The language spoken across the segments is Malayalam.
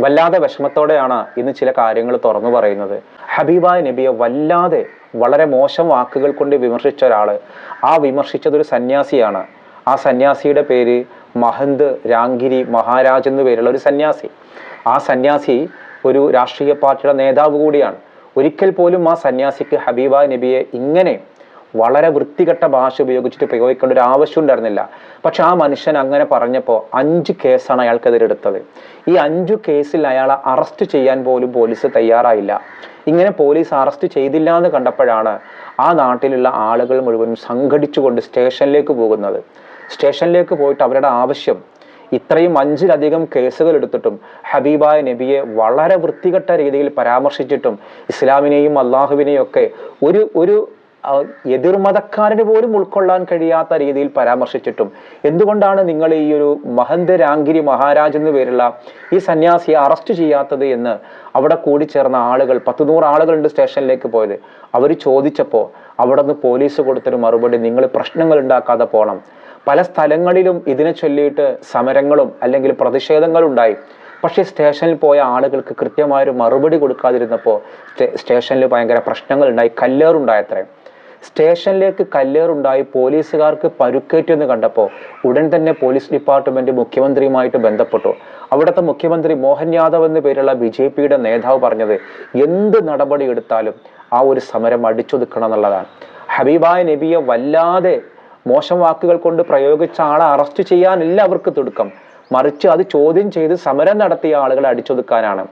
വല്ലാതെ വിഷമത്തോടെയാണ് ഇന്ന് ചില കാര്യങ്ങൾ തുറന്നു പറയുന്നത്. ഹബീബായ നബിയെ വല്ലാതെ വളരെ മോശം വാക്കുകൾ കൊണ്ട് വിമർശിച്ച ഒരാൾ ആ വിമർശിച്ചതൊരു സന്യാസിയാണ്. ആ സന്യാസിയുടെ പേര് മഹന്ത് രാംഗിരി മഹാരാജ് എന്നു പേരുള്ള ഒരു സന്യാസി. ആ സന്യാസി ഒരു രാഷ്ട്രീയ പാർട്ടിയുടെ നേതാവ് കൂടിയാണ്. ഒരിക്കൽ പോലും ആ സന്യാസിക്ക് ഹബീബായ നബിയെ ഇങ്ങനെ വളരെ വൃത്തികെട്ട ഭാഷ ഉപയോഗിച്ചിട്ട് പ്രയോഗിക്കേണ്ട ഒരു ആവശ്യം ഉണ്ടായിരുന്നില്ല. പക്ഷെ ആ മനുഷ്യൻ അങ്ങനെ പറഞ്ഞപ്പോൾ അഞ്ച് കേസാണ് അയാൾക്കെതിരെ എടുത്തത്. ഈ അഞ്ചു കേസിൽ അയാളെ അറസ്റ്റ് ചെയ്യാൻ പോലും പോലീസ് തയ്യാറായില്ല. ഇങ്ങനെ പോലീസ് അറസ്റ്റ് ചെയ്തില്ല എന്ന് കണ്ടപ്പോഴാണ് ആ നാട്ടിലുള്ള ആളുകൾ മുഴുവനും സംഘടിച്ചുകൊണ്ട് സ്റ്റേഷനിലേക്ക് പോകുന്നത്. സ്റ്റേഷനിലേക്ക് പോയിട്ട് അവരുടെ ആവശ്യം ഇത്രയും അഞ്ചിലധികം കേസുകൾ എടുത്തിട്ടും ഹബീബായ നബിയെ വളരെ വൃത്തികെട്ട രീതിയിൽ പരാമർശിച്ചിട്ടും ഇസ്ലാമിനെയും അള്ളാഹുവിനെയും ഒക്കെ ഒരു ഒരു എതിർമതക്കാരന് പോലും ഉൾക്കൊള്ളാൻ കഴിയാത്ത രീതിയിൽ പരാമർശിച്ചിട്ടും. എന്തുകൊണ്ടാണ് നിങ്ങൾ ഈ ഒരു മഹന്ത രാംഗിരി മഹാരാജ് എന്ന് പേരുള്ള ഈ സന്യാസിയെ അറസ്റ്റ് ചെയ്യാത്തത് എന്ന് അവിടെ കൂടി ചേർന്ന ആളുകൾ പത്ത് നൂറ് ആളുകളുണ്ട് സ്റ്റേഷനിലേക്ക് പോയത്. അവർ ചോദിച്ചപ്പോൾ അവിടെ നിന്ന് പോലീസ് കൊടുത്തൊരു മറുപടി നിങ്ങൾ പ്രശ്നങ്ങൾ ഉണ്ടാക്കാതെ പോകണം പല സ്ഥലങ്ങളിലും ഇതിനെ ചൊല്ലിയിട്ട് സമരങ്ങളും അല്ലെങ്കിൽ പ്രതിഷേധങ്ങളും ഉണ്ടായി. പക്ഷേ സ്റ്റേഷനിൽ പോയ ആളുകൾക്ക് കൃത്യമായൊരു മറുപടി കൊടുക്കാതിരുന്നപ്പോൾ സ്റ്റേ- സ്റ്റേഷനിൽ ഭയങ്കര പ്രശ്നങ്ങളുണ്ടായി കല്ലേറുണ്ടായത്രേ. സ്റ്റേഷനിലേക്ക് കല്ലേറുണ്ടായി പോലീസുകാർക്ക് പരുക്കേറ്റെന്ന് കണ്ടപ്പോൾ ഉടൻ തന്നെ പോലീസ് ഡിപ്പാർട്ട്മെന്റ് മുഖ്യമന്ത്രിയുമായിട്ട് ബന്ധപ്പെട്ടു. അവിടുത്തെ മുഖ്യമന്ത്രി മോഹൻ യാദവ് എന്ന പേരുള്ള ബി ജെ പിയുടെ നേതാവ് പറഞ്ഞത് എന്ത് നടപടി എടുത്താലും ആ ഒരു സമരം അടിച്ചൊതുക്കണം എന്നുള്ളതാണ്. ഹബീബായ നബിയെ വല്ലാതെ മോശം വാക്കുകൾ കൊണ്ട് പ്രയോഗിച്ച ആളെ അറസ്റ്റ് ചെയ്യാനല്ല അവർക്ക് തിടുക്കം. മറിച്ച് അത് ചോദ്യം ചെയ്ത് സമരം നടത്തിയ ആളുകളെ അടിച്ചൊതുക്കാനാണ്.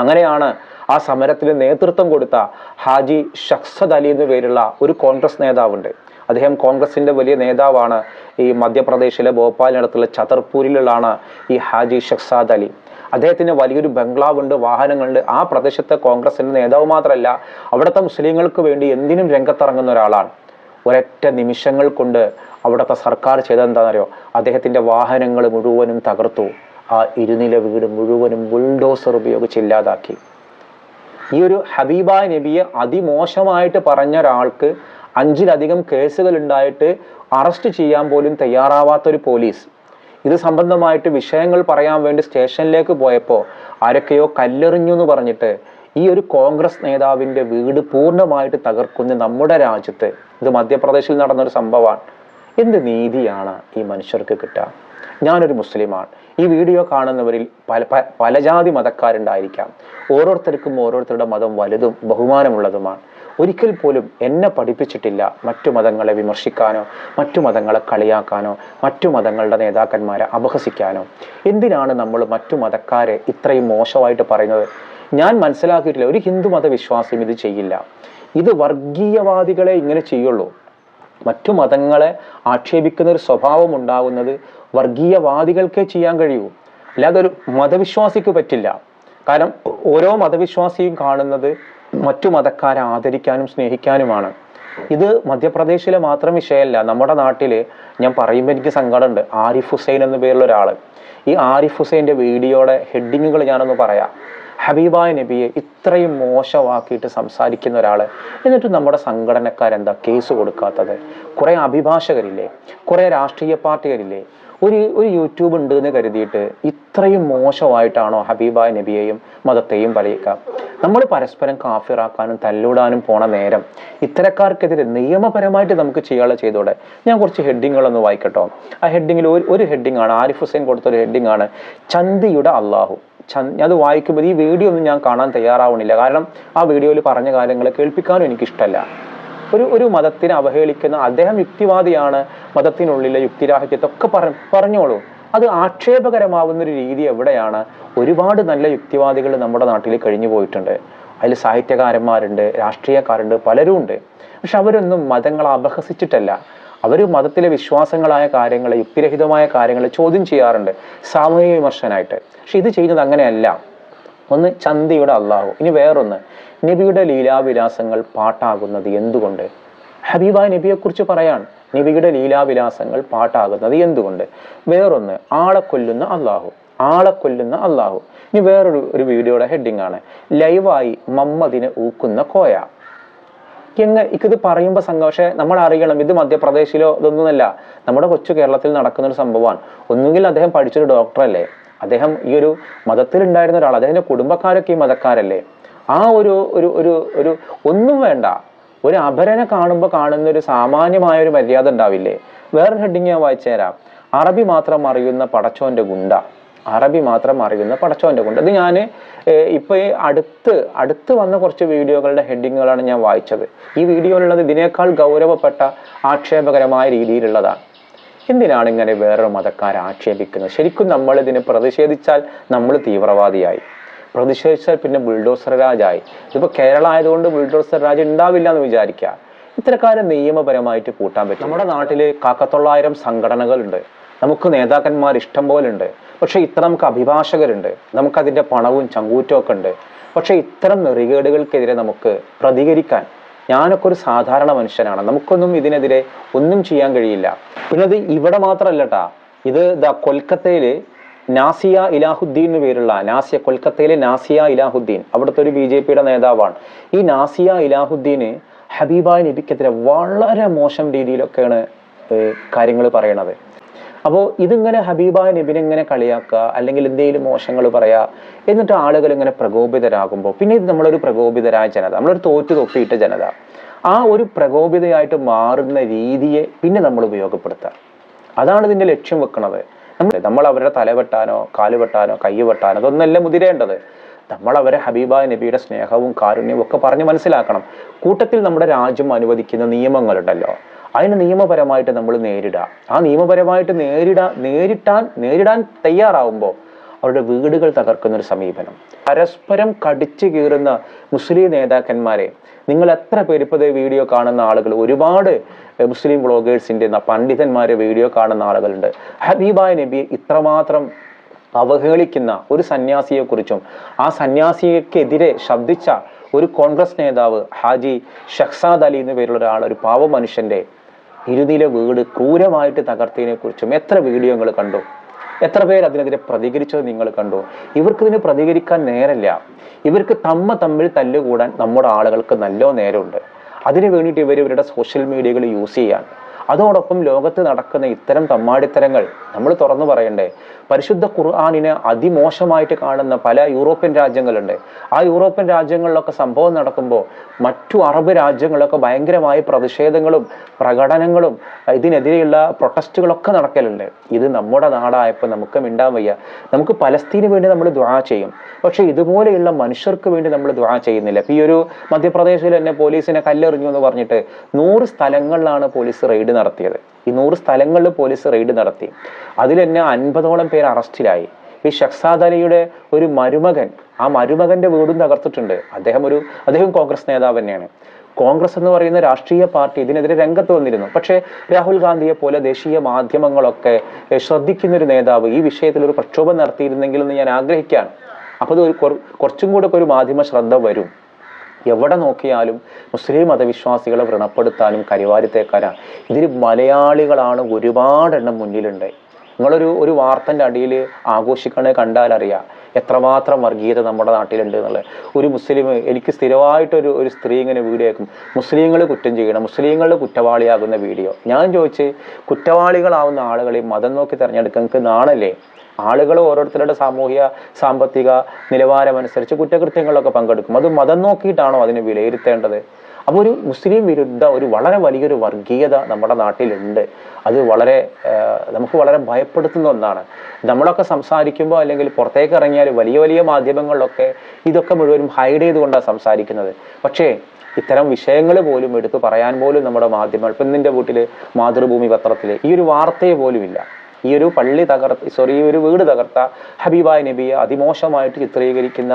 അങ്ങനെയാണ് ആ സമരത്തിന് നേതൃത്വം കൊടുത്ത ഹാജി ഷഖ്സദ് അലി എന്ന പേരുള്ള ഒരു കോൺഗ്രസ് നേതാവുണ്ട്. അദ്ദേഹം കോൺഗ്രസിന്റെ വലിയ നേതാവാണ്. ഈ മധ്യപ്രദേശിലെ ഭോപ്പാലിനടുത്തുള്ള ചതർപൂരിലുള്ളാണ് ഈ ഹാജി ഷഖ്സാദ് അലി. അദ്ദേഹത്തിന് വലിയൊരു ബംഗ്ലാവുണ്ട് വാഹനങ്ങളുണ്ട്. ആ പ്രദേശത്തെ കോൺഗ്രസിന്റെ നേതാവ് മാത്രമല്ല അവിടുത്തെ മുസ്ലിങ്ങൾക്ക് വേണ്ടി എന്തിനും രംഗത്തിറങ്ങുന്ന ഒരാളാണ്. ഒരൊറ്റ നിമിഷങ്ങൾ കൊണ്ട് അവിടുത്തെ സർക്കാർ ചെയ്തെന്താണെന്നറിയോ അദ്ദേഹത്തിന്റെ വാഹനങ്ങൾ മുഴുവനും തകർത്തു. ആ ഇരുനില വീട് മുഴുവനും ബുൾഡോസർ ഉപയോഗിച്ച് ഇല്ലാതാക്കി. ഈ ഒരു ഹബീബായ നബിയെ അതിമോശമായിട്ട് പറഞ്ഞ ഒരാൾക്ക് അഞ്ചിലധികം കേസുകൾ ഉണ്ടായിട്ട് അറസ്റ്റ് ചെയ്യാൻ പോലും തയ്യാറാവാത്ത ഒരു പോലീസ്. ഇത് സംബന്ധമായിട്ട് വിഷയങ്ങൾ പറയാൻ വേണ്ടി സ്റ്റേഷനിലേക്ക് പോയപ്പോൾ ആരൊക്കെയോ കല്ലെറിഞ്ഞു എന്ന് പറഞ്ഞിട്ട് ഈ ഒരു കോൺഗ്രസ് നേതാവിന്റെ വീട് പൂർണമായിട്ട് തകർക്കുന്ന നമ്മുടെ രാജ്യത്ത് ഇത് മധ്യപ്രദേശിൽ നടന്നൊരു സംഭവമാണ് എന്ത് നീതിയാണ് ഈ മനുഷ്യർക്ക് കിട്ടുക? ഞാനൊരു മുസ്ലിമാണ്. ഈ വീഡിയോ കാണുന്നവരിൽ പല പല ജാതി മതക്കാരുണ്ടായിരിക്കാം. ഓരോരുത്തർക്കും ഓരോരുത്തരുടെ മതം വലുതും ബഹുമാനമുള്ളതുമാണ്. ഒരിക്കൽ പോലും എന്നെ പഠിപ്പിച്ചിട്ടില്ല മറ്റു മതങ്ങളെ വിമർശിക്കാനോ മറ്റു മതങ്ങളെ കളിയാക്കാനോ മറ്റു മതങ്ങളുടെ നേതാക്കന്മാരെ അപഹസിക്കാനോ. എന്തിനാണ് നമ്മൾ മറ്റു മതക്കാരെ ഇത്രയും മോശമായിട്ട് പറയുന്നത്? ഞാൻ മനസ്സിലാക്കിയിട്ടില്ല ഒരു ഹിന്ദു മതവിശ്വാസിയും ഇത് ചെയ്യില്ല. ഇത് വർഗീയവാദികളെ ഇങ്ങനെ ചെയ്യുള്ളൂ. മറ്റു മതങ്ങളെ ആക്ഷേപിക്കുന്ന ഒരു സ്വഭാവം ഉണ്ടാകുന്നത് വർഗീയവാദികൾക്കേ ചെയ്യാൻ കഴിയൂ. അല്ലാതെ ഒരു മതവിശ്വാസിക്ക് പറ്റില്ല. കാരണം ഓരോ മതവിശ്വാസിയും കാണുന്നത് മറ്റു മതക്കാരെ ആദരിക്കാനും സ്നേഹിക്കാനുമാണ്. ഇത് മധ്യപ്രദേശിലെ മാത്രം വിഷയമല്ല. നമ്മുടെ നാട്ടിൽ ഞാൻ പറയുമ്പോൾ എനിക്ക് സങ്കടമുണ്ട്. ആരിഫ് ഹുസൈൻ എന്ന പേരുള്ള ഒരാൾ ഈ ആരിഫ് ഹുസൈന്റെ വീഡിയോയുടെ ഹെഡിങ്ങുകൾ ഞാനൊന്ന് പറയാം. ഹബീബായ നബിയെ ഇത്രയും മോശമാക്കിയിട്ട് സംസാരിക്കുന്ന ഒരാൾ എന്നിട്ട് നമ്മുടെ സംഘടനക്കാരെന്താ? കേസ് കൊടുക്കാത്തത്. കുറേ അഭിഭാഷകരില്ലേ? കുറേ രാഷ്ട്രീയ പാർട്ടികരില്ലേ ഒരു ഒരു യൂട്യൂബ് ഉണ്ട് എന്ന് കരുതിയിട്ട് ഇത്രയും മോശമായിട്ടാണോ ഹബീബായ നബിയെയും മതത്തെയും പറയുക? നമ്മൾ പരസ്പരം കാഫിറാക്കാനും തല്ലൂടാനും പോണ നേരം ഇത്തരക്കാർക്കെതിരെ നിയമപരമായിട്ട് നമുക്ക് ചെയ്യാനുള്ള ചെയ്തോടെ? ഞാൻ കുറച്ച് ഹെഡിങ്ങുകളൊന്ന് വായിക്കട്ടോ. ആ ഹെഡിങ്ങിൽ ഒരു ഒരു ഹെഡിങ് ആണ് ആരിഫ് ഹുസൈൻ കൊടുത്ത ഒരു ഹെഡിങ് ആണ് ചന്തിയുടെ അള്ളാഹു അത് വായിക്കുമ്പോൾ ഈ വീഡിയോ ഒന്നും ഞാൻ കാണാൻ തയ്യാറാവണില്ല. കാരണം ആ വീഡിയോയിൽ പറഞ്ഞ കാര്യങ്ങൾ കേൾപ്പിക്കാനും എനിക്കിഷ്ടമല്ല ഒരു ഒരു മതത്തിനെ അവഹേളിക്കുന്ന അദ്ദേഹം യുക്തിവാദിയാണ് മതത്തിനുള്ളിലെ യുക്തിരാഹിത്യത്തൊക്കെ പറ പറഞ്ഞോളൂ. അത് ആക്ഷേപകരമാവുന്ന ഒരു രീതി എവിടെയാണ്? ഒരുപാട് നല്ല യുക്തിവാദികൾ നമ്മുടെ നാട്ടിൽ കഴിഞ്ഞു പോയിട്ടുണ്ട്. അതിൽ സാഹിത്യകാരന്മാരുണ്ട് രാഷ്ട്രീയക്കാരുണ്ട് പലരും ഉണ്ട്. പക്ഷെ അവരൊന്നും മതങ്ങളെ അപഹസിച്ചിട്ടല്ല. അവർ മതത്തിലെ വിശ്വാസങ്ങളായ കാര്യങ്ങളെ യുക്തിരഹിതമായ കാര്യങ്ങളെ ചോദ്യം ചെയ്യാറുണ്ട്. സാമൂഹിക വിമർശനായിട്ട്. പക്ഷെ ഇത് ചെയ്യുന്നത് അങ്ങനെയല്ല. ഒന്ന് ചന്തിയുടെ അള്ളാഹു. ഇനി വേറൊന്ന്. നബിയുടെ ലീലാവിലാസങ്ങൾ പാട്ടാകുന്നത് എന്തുകൊണ്ട്? ഹബീബ നബിയെക്കുറിച്ച് പറയാൻ നബിയുടെ ലീലാവിലാസങ്ങൾ പാട്ടാകുന്നത് എന്തുകൊണ്ട്? വേറൊന്ന് ആളെ കൊല്ലുന്ന അള്ളാഹു. ആളെ കൊല്ലുന്ന അള്ളാഹു. ഇനി വേറൊരു ഒരു വീഡിയോയുടെ ഹെഡിങ് ആണ്. ലൈവായി മമ്മദിനെ ഊക്കുന്ന കോയ. എങ്ങ ഇത് പറയുമ്പോൾ സംഘം പക്ഷേ നമ്മൾ അറിയണം ഇത് മധ്യപ്രദേശിലോ ഇതൊന്നുമല്ല. നമ്മുടെ കൊച്ചു കേരളത്തിൽ നടക്കുന്ന ഒരു സംഭവമാണ്. ഒന്നുകിൽ അദ്ദേഹം പഠിച്ചൊരു ഡോക്ടറല്ലേ അദ്ദേഹം ഈ ഒരു മതത്തിലുണ്ടായിരുന്ന ഒരാൾ അദ്ദേഹത്തിന്റെ കുടുംബക്കാരൊക്കെ ഈ മതക്കാരല്ലേ? ആ ഒരു ഒരു ഒരു ഒരു ഒന്നും വേണ്ട. ഒരു അപരനെ കാണുമ്പോൾ കാണുന്ന ഒരു സാമാന്യമായ ഒരു മര്യാദ ഉണ്ടാവില്ലേ? വേറൊരു ഹെഡിങ് ഞാൻ വായിച്ചു തരാം. അറബി മാത്രം അറിയുന്ന പടച്ചോന്റെ ഗുണ്ട. അറബി മാത്രം അറിയുന്ന പടച്ചോന്റെ ഗുണ്ട. അത് ഞാൻ ഇപ്പോൾ ഈ അടുത്ത് അടുത്ത് വന്ന കുറച്ച് വീഡിയോകളുടെ ഹെഡിങ്ങുകളാണ് ഞാൻ വായിച്ചത്. ഈ വീഡിയോയിലുള്ളത് ഇതിനേക്കാൾ ഗൗരവപ്പെട്ട ആക്ഷേപകരമായ രീതിയിലുള്ളതാണ്. എന്തിനാണ് ഇങ്ങനെ വേറൊരു മതക്കാരെ ആക്ഷേപിക്കുന്നത്? ശരിക്കും നമ്മൾ ഇതിനെ പ്രതിഷേധിച്ചാൽ നമ്മൾ തീവ്രവാദിയായി. പ്രതിഷേധിച്ചാൽ പിന്നെ ബുൾഡോസർ രാജായി. ഇതിപ്പോൾ കേരള ആയതുകൊണ്ട് ബുൾഡോസർ രാജ് ഉണ്ടാവില്ല എന്ന് വിചാരിക്കുക. ഇത്തരക്കാരെ നിയമപരമായിട്ട് കൂട്ടാൻ പറ്റും നമ്മുടെ നാട്ടിൽ കാക്കത്തൊള്ളായിരം സംഘടനകളുണ്ട്. നമുക്ക് നേതാക്കന്മാർ ഇഷ്ടം പോലെ ഉണ്ട് പക്ഷെ ഇത്ര നമുക്ക് അഭിഭാഷകരുണ്ട്. നമുക്കതിന്റെ പണവും ചങ്കൂറ്റവും ഒക്കെ ഉണ്ട്. പക്ഷെ ഇത്തരം നെറികേടുകൾക്കെതിരെ നമുക്ക് പ്രതികരിക്കാൻ ഞാനൊക്കെ ഒരു സാധാരണ മനുഷ്യനാണ്. നമുക്കൊന്നും ഇതിനെതിരെ ഒന്നും ചെയ്യാൻ കഴിയില്ല. പിന്നെ ഇത് ഇവിടെ മാത്രമല്ലട്ടാ ഇത് ദാ കൊൽക്കത്തയിൽ നാസിയ ഇലാഹുദ്ദീൻ എന്ന് പേരുള്ള നാസിയ കൊൽക്കത്തയിലെ നാസിയ ഇലാഹുദ്ദീൻ അവിടുത്തെ ഒരു ബി ജെ പിയുടെ നേതാവാണ്. ഈ നാസിയ ഇലാഹുദ്ദീന് ഹബീബായ നബിക്കെതിരെ വളരെ മോശം രീതിയിലൊക്കെയാണ് കാര്യങ്ങൾ പറയണത്. അപ്പോൾ ഇതിങ്ങനെ ഹബീബായ നബിനെ ഇങ്ങനെ കളിയാക്കുക അല്ലെങ്കിൽ എന്തെങ്കിലും മോശങ്ങൾ പറയാ എന്നിട്ട് ആളുകൾ ഇങ്ങനെ പ്രകോപിതരാകുമ്പോൾ പിന്നെ ഇത് നമ്മളൊരു പ്രകോപിതരായ ജനത നമ്മളൊരു തോറ്റു തൊപ്പിയിട്ട ജനത. ആ ഒരു പ്രകോപിതയായിട്ട് മാറുന്ന രീതിയെ പിന്നെ നമ്മൾ ഉപയോഗപ്പെടുത്തുക. അതാണ് ഇതിന്റെ ലക്ഷ്യം വെക്കുന്നത് നമ്മൾ നമ്മൾ അവരുടെ തല വെട്ടാനോ കാൽ വെട്ടാനോ കൈ വെട്ടാനോ അതൊന്നല്ല മുതിരേണ്ടത്. നമ്മൾ അവരെ ഹബീബ നബിയുടെ സ്നേഹവും കാരുണ്യവും ഒക്കെ പറഞ്ഞ് മനസ്സിലാക്കണം. കൂട്ടത്തിൽ നമ്മുടെ രാജ്യം അനുവദിക്കുന്ന നിയമങ്ങളുണ്ടല്ലോ. അതിന് നിയമപരമായിട്ട് നമ്മൾ നേരിടുക. ആ നിയമപരമായിട്ട് നേരിടാൻ നേരിട്ടാൻ നേരിടാൻ തയ്യാറാവുമ്പോൾ അവരുടെ വീടുകൾ തകർക്കുന്ന ഒരു സമീപനം. പരസ്പരം കടിച്ചു കീറുന്ന മുസ്ലിം നേതാക്കന്മാരെ നിങ്ങൾ എത്ര പേരിപ്പത് വീഡിയോ കാണുന്ന ആളുകൾ? ഒരുപാട് മുസ്ലിം ബ്ലോഗേഴ്സിന്റെ പണ്ഡിതന്മാരെ വീഡിയോ കാണുന്ന ആളുകളുണ്ട്. ഹബീബായ നബി ഇത്രമാത്രം അവഹേളിക്കുന്ന ഒരു സന്യാസിയെക്കുറിച്ചും ആ സന്യാസിക്കെതിരെ ശബ്ദിച്ച ഒരു കോൺഗ്രസ് നേതാവ് ഹാജി ഷഹ്സാദ് അലി എന്ന പേരുള്ള ഒരാൾ ഒരു പാവ മനുഷ്യന്റെ ഇരുനില വീട് ക്രൂരമായിട്ട് തകർത്തതിനെക്കുറിച്ചും എത്ര വീഡിയോകൾ കണ്ടു? എത്ര പേര് അതിനെതിരെ പ്രതികരിച്ചത് നിങ്ങൾ കണ്ടു? ഇവർക്ക് ഇതിന് പ്രതികരിക്കാൻ നേരല്ല ഇവർക്ക് തമ്മ തമ്മിൽ തല്ലുകൂടാൻ നമ്മുടെ ആളുകൾക്ക് നല്ല നേരമുണ്ട്. അതിനു വേണ്ടിയിട്ട് ഇവർ ഇവരുടെ സോഷ്യൽ മീഡിയകൾ യൂസ് ചെയ്യാൻ. അതോടൊപ്പം ലോകത്ത് നടക്കുന്ന ഇത്തരം തമ്മാടിത്തരങ്ങൾ നമ്മൾ തുറന്നു പറയണ്ടേ? പരിശുദ്ധ ഖുർആാനിനെ അതിമോശമായിട്ട് കാണുന്ന പല യൂറോപ്യൻ രാജ്യങ്ങളുണ്ട്. ആ യൂറോപ്യൻ രാജ്യങ്ങളിലൊക്കെ സംഭവം നടക്കുമ്പോൾ മറ്റു അറബ് രാജ്യങ്ങളൊക്കെ ഭയങ്കരമായ പ്രതിഷേധങ്ങളും പ്രകടനങ്ങളും ഇതിനെതിരെയുള്ള പ്രൊട്ടസ്റ്റുകളൊക്കെ നടക്കലുണ്ട്. ഇത് നമ്മുടെ നാടായപ്പോൾ നമുക്ക് മിണ്ടാൻ വയ്യ. നമുക്ക് പലസ്തീന് വേണ്ടി നമ്മൾ ദ്വാ ചെയ്യും. പക്ഷേ ഇതുപോലെയുള്ള മനുഷ്യർക്ക് വേണ്ടി നമ്മൾ ദ്വാ ചെയ്യുന്നില്ല. ഇപ്പം ഈ ഒരു മധ്യപ്രദേശിൽ തന്നെ പോലീസിനെ കല്ലെറിഞ്ഞു എന്ന് പറഞ്ഞിട്ട് നൂറ് സ്ഥലങ്ങളിലാണ് പോലീസ് റെയ്ഡ് നടത്തിയത്. ഈ നൂറ് സ്ഥലങ്ങളിൽ പോലീസ് റെയ്ഡ് നടത്തി. അതിൽ തന്നെ അൻപതോളം പേർ അറസ്റ്റിലായി. ഈ ഷഖ്സാദ് അലിയുടെ ഒരു മരുമകൻ ആ മരുമകന്റെ വീടും തകർത്തിട്ടുണ്ട്. അദ്ദേഹം ഒരു അദ്ദേഹം കോൺഗ്രസ് നേതാവ് തന്നെയാണ്. കോൺഗ്രസ് എന്ന് പറയുന്ന രാഷ്ട്രീയ പാർട്ടി ഇതിനെതിരെ രംഗത്ത് വന്നിരുന്നു. പക്ഷേ രാഹുൽ ഗാന്ധിയെ പോലെ ദേശീയ മാധ്യമങ്ങളൊക്കെ ശ്രദ്ധിക്കുന്ന ഒരു നേതാവ് ഈ വിഷയത്തിൽ ഒരു പ്രക്ഷോഭം നടത്തിയിരുന്നെങ്കിൽ എന്ന് ഞാൻ ആഗ്രഹിക്കുകയാണ്. അപ്പോൾ ഒരു കുറ- കുറച്ചും കൂടെ ഒരു മാധ്യമ ശ്രദ്ധ വരും. എവിടെ നോക്കിയാലും മുസ്ലിം മതവിശ്വാസികളെ വ്രണപ്പെടുത്താനും കരിവാരിത്തേക്കാനാണ്. ഇതിൽ മലയാളികളാണ് ഒരുപാടെണ്ണം മുന്നിലുണ്ട്. നിങ്ങളൊരു ഒരു വാർത്തന്റെ അടിയിൽ ആഘോഷിക്കണേ കണ്ടാൽ അറിയാം എത്രമാത്രം വർഗീയത നമ്മുടെ നാട്ടിലുണ്ട് എന്നുള്ളത്. ഒരു മുസ്ലിം എനിക്ക് സ്ഥിരമായിട്ടൊരു ഒരു സ്ത്രീ ഇങ്ങനെ വീഡിയോ ആക്കും മുസ്ലിങ്ങൾ കുറ്റം ചെയ്യണം മുസ്ലിങ്ങൾ കുറ്റവാളിയാകുന്ന വീഡിയോ. ഞാൻ ചോദിച്ച് കുറ്റവാളികളാവുന്ന ആളുകളെ മതം നോക്കി തിരഞ്ഞെടുക്കാൻ നാണല്ലേ? ആളുകൾ ഓരോരുത്തരുടെ സാമൂഹിക സാമ്പത്തിക നിലവാരമനുസരിച്ച് കുറ്റകൃത്യങ്ങളിലൊക്കെ പങ്കെടുക്കും. അത് മതം നോക്കിയിട്ടാണോ അതിനെ വിലയിരുത്തേണ്ടത്? അപ്പോൾ ഒരു മുസ്ലിം വിരുദ്ധ ഒരു വളരെ വലിയൊരു വർഗീയത നമ്മുടെ നാട്ടിലുണ്ട്. അത് വളരെ നമുക്ക് വളരെ ഭയപ്പെടുത്തുന്ന ഒന്നാണ്. നമ്മളൊക്കെ സംസാരിക്കുമ്പോൾ അല്ലെങ്കിൽ പുറത്തേക്ക് ഇറങ്ങിയാൽ വലിയ വലിയ മാധ്യമങ്ങളിലൊക്കെ ഇതൊക്കെ മുഴുവനും ഹൈഡ് ചെയ്തുകൊണ്ടാണ് സംസാരിക്കുന്നത്. പക്ഷേ ഇത്തരം വിഷയങ്ങൾ പോലും എടുത്തു പറയാൻ പോലും നമ്മുടെ മാധ്യമങ്ങൾ ഇപ്പം നിന്റെ വീട്ടിൽ മാതൃഭൂമി പത്രത്തിൽ ഈ ഒരു വാർത്തയെ പോലും ഇല്ല ഈ ഒരു പള്ളി തകർത്ത സോറി ഈ ഒരു വീട് തകർത്ത ഹബീബായ് നബിയെ അതിമോശമായിട്ട് ചിത്രീകരിക്കുന്ന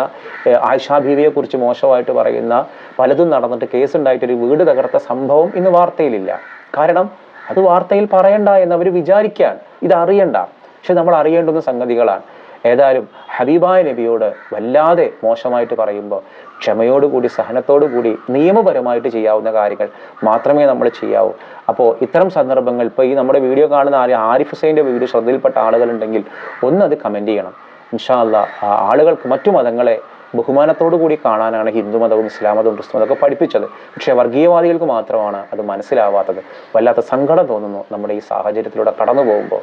ആയിഷാ ബീവിയെ കുറിച്ച് മോശമായിട്ട് പറയുന്ന പലതും നടന്നിട്ട് കേസ് ഉണ്ടായിട്ട് ഒരു വീട് തകർത്ത സംഭവം ഇന്ന് വാർത്തയിലില്ല. കാരണം അത് വാർത്തയിൽ പറയണ്ട എന്ന് അവർ വിചാരിക്കാൻ ഇത് അറിയണ്ട പക്ഷെ നമ്മൾ അറിയേണ്ടുന്ന സംഗതികളാണ്. ഏതായാലും ഹബീബായ നബിയോട് വല്ലാതെ മോശമായിട്ട് പറയുമ്പോൾ ക്ഷമയോടുകൂടി സഹനത്തോടുകൂടി നിയമപരമായിട്ട് ചെയ്യാവുന്ന കാര്യങ്ങൾ മാത്രമേ നമ്മൾ ചെയ്യാവൂ. അപ്പോൾ ഇത്തരം സന്ദർഭങ്ങൾ ഇപ്പോൾ ഈ നമ്മുടെ വീഡിയോ കാണുന്ന ആര് ആരിഫ് ഹുസൈന്റെ വീഡിയോ ശ്രദ്ധയിൽപ്പെട്ട ആളുകളുണ്ടെങ്കിൽ ഒന്ന് അത് കമന്റ് ചെയ്യണം. ഇൻഷാല്ല ആളുകൾക്ക് മറ്റു മതങ്ങളെ ബഹുമാനത്തോടു കൂടി കാണാനാണ് ഹിന്ദു മതവും ഇസ്ലാം മതവും ക്രിസ്തു മതമൊക്കെ പഠിപ്പിച്ചത്. പക്ഷേ വർഗീയവാദികൾക്ക് മാത്രമാണ് അത് മനസ്സിലാവാത്തത്. വല്ലാത്ത സങ്കടം തോന്നുന്നു നമ്മുടെ ഈ സാഹചര്യത്തിലൂടെ കടന്നു പോകുമ്പോൾ